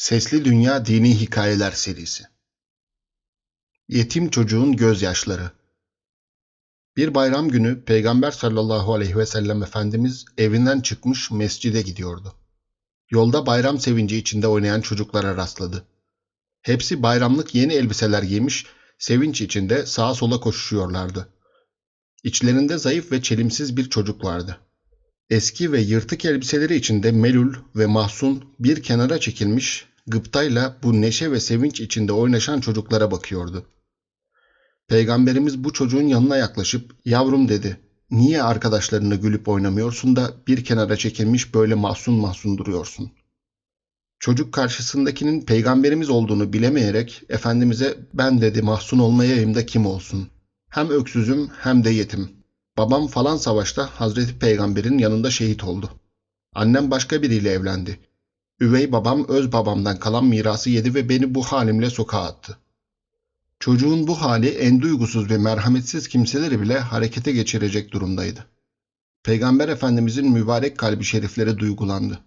Sesli Dünya Dini Hikayeler Serisi Yetim Çocuğun Gözyaşları Bir bayram günü Peygamber sallallahu aleyhi ve sellem Efendimiz evinden çıkmış mescide gidiyordu. Yolda bayram sevinci içinde oynayan çocuklara rastladı. Hepsi bayramlık yeni elbiseler giymiş, sevinç içinde sağa sola koşuşuyorlardı. İçlerinde zayıf ve çelimsiz bir çocuk vardı. Eski ve yırtık elbiseleri içinde Melul ve Mahsun bir kenara çekilmiş, gıptayla bu neşe ve sevinç içinde oynaşan çocuklara bakıyordu. Peygamberimiz bu çocuğun yanına yaklaşıp, yavrum dedi, niye arkadaşlarını gülüp oynamıyorsun da bir kenara çekilmiş böyle mahzun mahzun duruyorsun? Çocuk karşısındakinin peygamberimiz olduğunu bilemeyerek Efendimiz'e ben dedi mahzun olmayayım da kim olsun? Hem öksüzüm hem de yetim. Babam falan savaşta Hazreti Peygamber'in yanında şehit oldu. Annem başka biriyle evlendi. Üvey babam öz babamdan kalan mirası yedi ve beni bu halimle sokağa attı. Çocuğun bu hali en duygusuz ve merhametsiz kimseleri bile harekete geçirecek durumdaydı. Peygamber Efendimizin mübarek kalbi şerifleri duygulandı.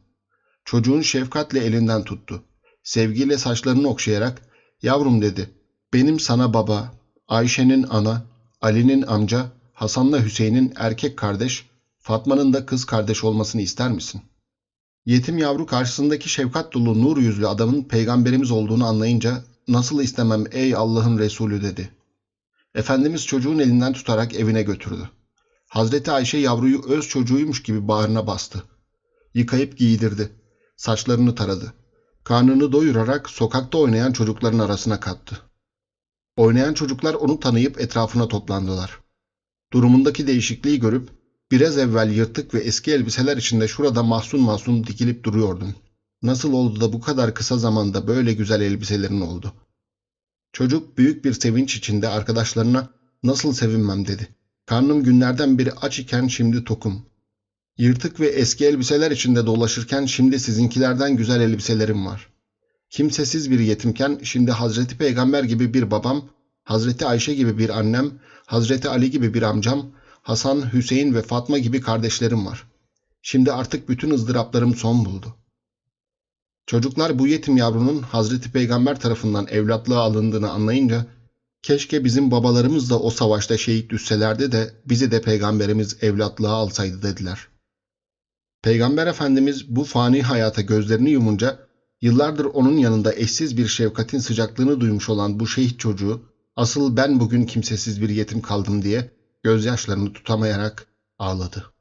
Çocuğun şefkatle elinden tuttu. Sevgiyle saçlarını okşayarak yavrum dedi. Benim sana baba, Ayşe'nin ana, Ali'nin amca, Hasan'la Hüseyin'in erkek kardeş, Fatma'nın da kız kardeş olmasını ister misin? Yetim yavru karşısındaki şefkat dolu nur yüzlü adamın peygamberimiz olduğunu anlayınca nasıl istemem ey Allah'ın Resulü dedi. Efendimiz çocuğun elinden tutarak evine götürdü. Hazreti Ayşe yavruyu öz çocuğuymuş gibi bağrına bastı. Yıkayıp giydirdi. Saçlarını taradı. Karnını doyurarak sokakta oynayan çocukların arasına kattı. Oynayan çocuklar onu tanıyıp etrafına toplandılar. Durumundaki değişikliği görüp biraz evvel yırtık ve eski elbiseler içinde şurada mahzun mahzun dikilip duruyordun. Nasıl oldu da bu kadar kısa zamanda böyle güzel elbiselerin oldu? Çocuk büyük bir sevinç içinde arkadaşlarına nasıl sevinmem dedi. Karnım günlerden beri aç iken şimdi tokum. Yırtık ve eski elbiseler içinde dolaşırken şimdi sizinkilerden güzel elbiselerim var. Kimsesiz bir yetimken şimdi Hazreti Peygamber gibi bir babam, Hazreti Ayşe gibi bir annem, Hazreti Ali gibi bir amcam, Hasan, Hüseyin ve Fatma gibi kardeşlerim var. Şimdi artık bütün ızdıraplarım son buldu. Çocuklar bu yetim yavrunun Hazreti Peygamber tarafından evlatlığa alındığını anlayınca keşke bizim babalarımız da o savaşta şehit düşselerdi de bizi de peygamberimiz evlatlığa alsaydı dediler. Peygamber Efendimiz bu fani hayata gözlerini yumunca yıllardır onun yanında eşsiz bir şefkatin sıcaklığını duymuş olan bu şehit çocuğu asıl ben bugün kimsesiz bir yetim kaldım diye gözyaşlarını tutamayarak ağladı.